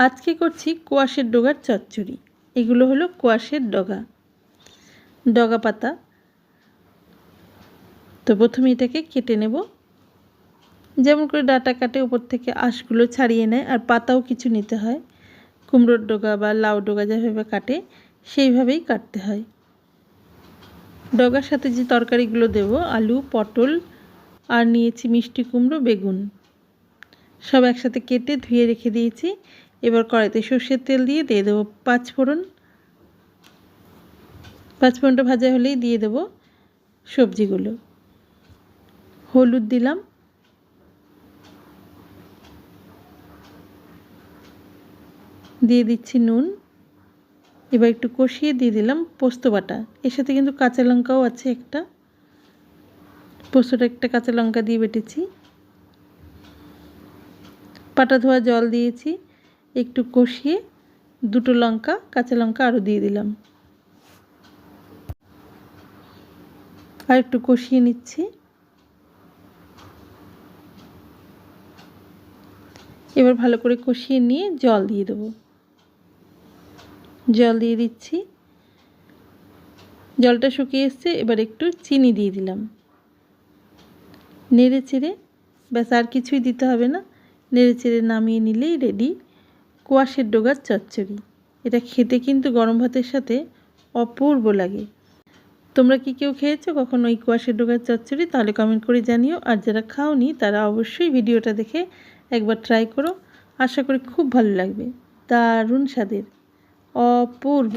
আজকে করছি কোয়াশের ডগার চচ্চড়ি। এগুলো হলো কোয়াশের ডগা। ডগা পাতা। তো প্রথমে এটাকে কেটে নেব। যেমন করে ডাটা কাটে, উপর থেকে আঁশগুলো ছাড়িয়ে নেয়, আর পাতাও কিছু নিতে হয়। কুমড়োর ডগা বা লাউ ডগা যেভাবে কাটে, সেইভাবেই কাটতে হয়। ডগার সাথে যে তরকারিগুলো দেব, আলু, পটল, আর নিয়েছি মিষ্টি কুমড়ো, বেগুন। সব একসাথে কেটে ধুয়ে রেখে দিয়েছি। এবার কড়াইতে সর্ষের তেল দিয়ে দিয়ে দেবো পাঁচ ফোড়ন। পাঁচ ফোড়নটা ভাজা হলেই দিয়ে দেবো সবজিগুলো। হলুদ দিলাম। দিয়ে দিচ্ছি নুন। এবার একটু কষিয়ে দিয়ে দিলাম পোস্ত বাটা। এর সাথে কিন্তু কাঁচা লঙ্কাও আছে একটা। পোস্তটা একটা কাঁচা লঙ্কা দিয়ে বেটেছি। পাটা ধোয়া জল দিয়েছি। একটু কষিয়ে দুটো লঙ্কা, কাঁচা লঙ্কা আরও দিয়ে দিলাম। আর একটু কষিয়ে নিচ্ছি। এবার ভালো করে কষিয়ে নিয়ে জল দিয়ে দেবো। জল দিয়ে দিচ্ছি। জলটা শুকিয়ে এসছে, এবার একটু চিনি দিয়ে দিলাম। নেড়ে চেড়ে, ব্যাস আর কিছুই দিতে হবে না। নেড়ে চেড়ে নামিয়ে নিলেই রেডি কোয়াশের ডোগার চচ্চড়ি। এটা খেতে কিন্তু গরম ভাতের সাথে অপূর্ব লাগে। তোমরা কি কেউ খেয়েছো কখনো ওই কুয়াশের ডোগার চচ্চড়ি? তাহলে কমেন্ট করে জানিও। আর যারা খাওনি, তারা অবশ্যই ভিডিওটা দেখে একবার ট্রাই করো। আশা করি খুব ভালো লাগবে। দারুণ স্বাদের। অপূর্ব।